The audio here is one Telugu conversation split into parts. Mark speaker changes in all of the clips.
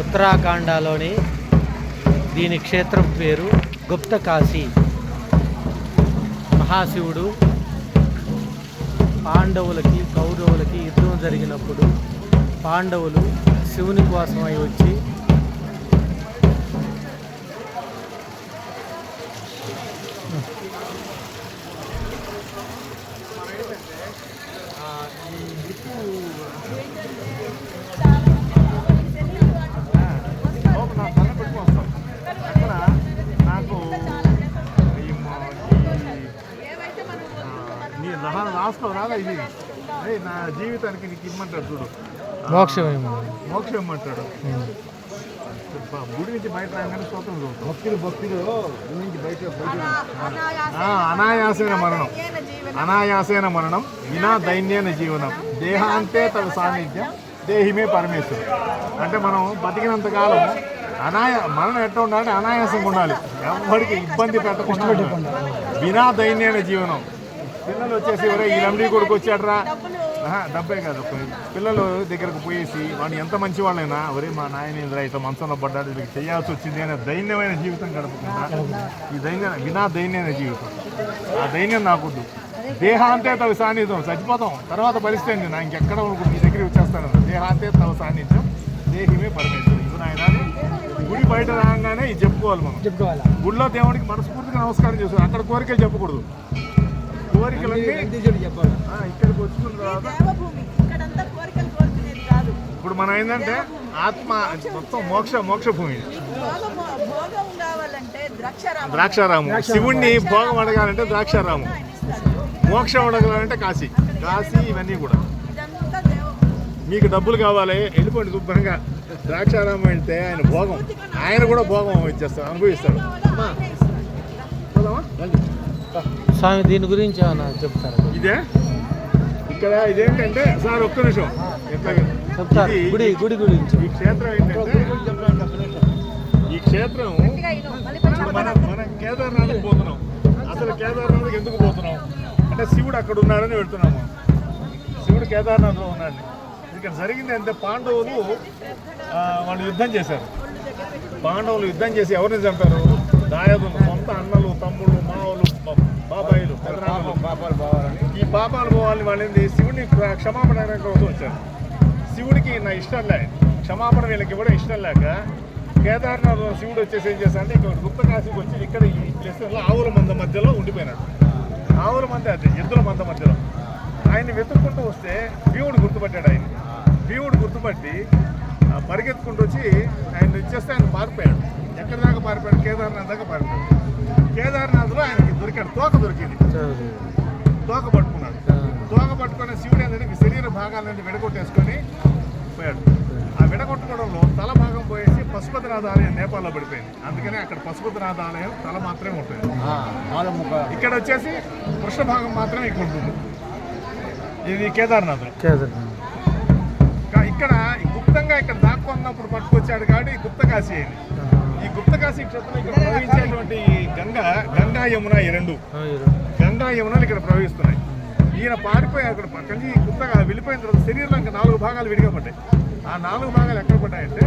Speaker 1: ఉత్తరాఖండలోని దీని క్షేత్రం పేరు గుప్త కాశీ మహాశివుడు పాండవులకి కౌరవులకి యుద్ధం జరిగినప్పుడు పాండవులు శివుని కోసమై వచ్చి
Speaker 2: రాసుకో రాదా ఇది? నా జీవితానికి నీకు ఇమ్మంటాడు చూడు. ఆ,
Speaker 1: మోక్షమేమో
Speaker 2: మోక్షం ఇమ్మంటాడు. గుడి నుంచి బయట రాగానే స్తోత్రం చదువుతాం.
Speaker 3: భక్తులు భక్తులు నుంచి బయట
Speaker 2: అనాయాసేన మరణం. అనాయాసేన మరణం వినా దైన్యేన జీవనం. దేహాంతే తన సాన్నిధ్యం దేహిమే పరమేశ్వరు అంటే మనం బతికినంత కాలం అనాయ మరణం ఎట్లా ఉండాలంటే అనాయాసంగా ఉండాలి. ఎవరికి ఇబ్బంది పెట్టకుండా. వినా దైన్యమైన జీవనం. పిల్లలు వచ్చేసి ఎవరే ఈ లంబడి కొడుకు వచ్చాడరా. డబ్బే కాదు పిల్లలు దగ్గరకు పోయేసి వాడు ఎంత మంచి వాళ్ళైనా ఒరే మా నాయన ఇంద్ర ఇట్లా మంచంలో పడ్డాడు వీళ్ళకి చేయాల్సి వచ్చింది అనే దైన్యమైన జీవితం గడపకుండా ఈ దైన్య వినా దైన్యమైన జీవితం. ఆ దైన్యం నాకొద్దు. దేహాంతే తవ సాన్నిధ్యం చచ్చిపోతాం. తర్వాత పరిస్థితి ఏంటి నా ఇంకెక్కడ మీ దగ్గర వచ్చేస్తాను. దేహాంతే తవ సాన్నిధ్యం దేహిమే పరమేశ్వరు ఇది నాయన గుడి బయట రాగానే ఇది చెప్పుకోవాలి మనం.
Speaker 1: చెప్పుకోవాలా?
Speaker 2: గుడిలో దేవుడికి మనస్ఫూర్తిగా నమస్కారం చేస్తాం అక్కడ కోరికలు చెప్పకూడదు. కోరికలన్నీ
Speaker 3: చెప్పాలి.
Speaker 2: ఆ, ఇక్కడికి వచ్చిన తర్వాత ఇప్పుడు మనం ఏంటంటే ఆత్మ మొత్తం మోక్ష మోక్ష భూమి
Speaker 4: ద్రాక్షారామం.
Speaker 2: ద్రాక్షారాము. శివుణ్ణి భోగం అడగాలంటే ద్రాక్షారాము. మోక్షం అడగాలంటే కాశీ. కాశీ ఇవన్నీ కూడా. మీకు డబ్బులు కావాలి వెళ్ళిపోండి శుభ్రంగా. ద్రాక్షారామం వెళ్తే ఆయన భోగం. ఆయన కూడా భోగం ఇచ్చేస్తాడు అనుభవిస్తాడు?
Speaker 1: స్వామి దీని గురించి ఏమైనా చెప్తారా?
Speaker 2: ఇదే? ఇక్కడ ఇదేంటంటే సార్ ఒక్క నిమిషం.
Speaker 1: చెప్తారు. గుడి గుడి గురించి.
Speaker 2: ఈ క్షేత్రం ఏంటంటే ఈ క్షేత్రం మనం మనం కేదార్నాథ్కి పోతున్నాం. అసలు కేదార్నాథ్కి ఎందుకు పోతున్నాం? అంటే శివుడు అక్కడ ఉన్నాడని వెళ్తున్నాము శివుడు కేదార్నాథ్లో ఉన్నాడు ఇక్కడ జరిగింది అంటే పాండవులు వాళ్ళు యుద్ధం చేశారు. పాండవులు యుద్ధం చేసి ఎవరిని చంపారు? దాయాదులు సొంత అన్నలు తమ్ముళ్ళు మావలు బాబాయిలు పెదనాన్నలు.
Speaker 3: బావాలని
Speaker 2: ఈ పాపాలు పోవాలి వాళ్ళు శివుడిని క్షమాపణ కోసం వచ్చారు. శివుడికి నా ఇష్టం లే. క్షమాపణ వీళ్ళకి ఇవ్వడం ఇష్టం లేక కేదార్నాథ్ శివుడు వచ్చేసి ఏం చేశారంటే ఇక్కడ గుప్త కాశీకి వచ్చి ఇక్కడ ఈ ప్లేస్లో ఆవుల మంద మధ్యలో ఉండిపోయినాడు. ఆవుల మంద అదే ఎద్దుల మంద మధ్యలో. ఆయన వెతుక్కుంటూ వస్తే భీవుడు గుర్తుపట్టాడు ఆయన భీవుడు గుర్తుపట్టి పరిగెత్తుకుంటూ వచ్చి ఆయన వచ్చేస్తే ఆయన పారిపోయాడు. ఎక్కడి దాకా పారిపోయాడు? కేదార్నాథ్ దాకా పారిపోయాడు. కేదార్నాథ్లో ఆయనకి దొరికాడు తోక దొరికింది. తోక పట్టుకున్నాడు. తోక పట్టుకున్న శివుడు ఏంటంటే ఈ శరీర భాగాలన్నీ విడగొట్టేసుకొని పోయాడు. ఆ విడగొట్టుకోవడంలో తల భాగం పోయేసి పశుపతినాథ ఆలయం నేపాల్లో పడిపోయింది. అందుకని అక్కడ పశుపతినాథ ఆలయం తల మాత్రమే ఉంటుంది. ఇక్కడ వచ్చేసి కృష్ణ భాగం మాత్రమే ఇక్కడ ఉంటుంది. ఇది
Speaker 1: కేదార్నాథ్.
Speaker 2: ఇక్కడ గుప్తంగా ఇక్కడ దాక్కున్నప్పుడు పట్టుకొచ్చాడు కాబట్టి గుప్త కాశీ అయింది. ఈ గుప్త కాశీ క్షేత్రంలో ఇక్కడ ప్రవహించేటువంటి గంగ గంగా యమున ఈ రెండు. గంగా యమునలు ఇక్కడ ప్రవహిస్తున్నాయి. ఈయన పారిపోయి అక్కడ నుంచి కొత్తగా వెళ్ళిపోయిన తర్వాత శరీరంలో ఇంకా నాలుగు భాగాలు విడిగా పడ్డాయి. ఆ నాలుగు భాగాలు ఎక్కడ పడ్డాయంటే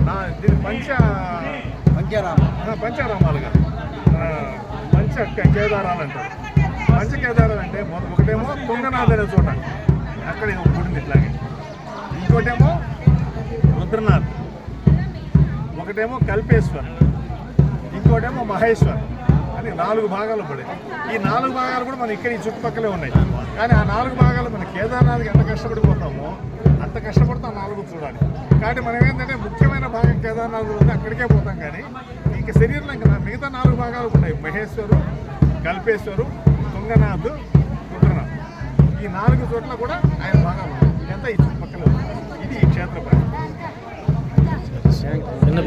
Speaker 2: నా దీని పంచ
Speaker 3: పంచారామ
Speaker 2: పంచారామాలుగా. ఆ, పంచ కేదారాలు అంటారు. పంచ కేదారాలు అంటే ఒకటేమో తుంగనాథ్ అనే చోట. అక్కడ ఇది ఒక గుడి ఉంది ఇట్లాగే. ఇంకోటేమో రుద్రనాథ్. ఒకటేమో కల్పేశ్వర్ ఇంకోటేమో మహేశ్వర్. అని నాలుగు భాగాలు పడాయి. ఈ నాలుగు భాగాలు కూడా మన ఇక్కడ ఈ చుట్టుపక్కలే ఉన్నాయి. కానీ ఆ నాలుగు భాగాలు మన కేదార్నాథ్కి ఎంత కష్టపడిపోతామో అంత కష్టపడితే ఆ నాలుగు చూడాలి. కాబట్టి మనం ఏంటంటే ముఖ్యమైన భాగం కేదార్నాథ్ ఉంది అక్కడికే పోతాం కానీ ఇంకా శరీరంలో ఇంకా మిగతా నాలుగు భాగాలు ఉన్నాయి. మహేశ్వరు కల్పేశ్వరు తుంగనాథ్ రుద్రనాథ్. ఈ నాలుగు చోట్ల కూడా ఆయన భాగాలు ఉన్నాయి. ఎంత ఈ చుట్టుపక్కల ఇది ఈ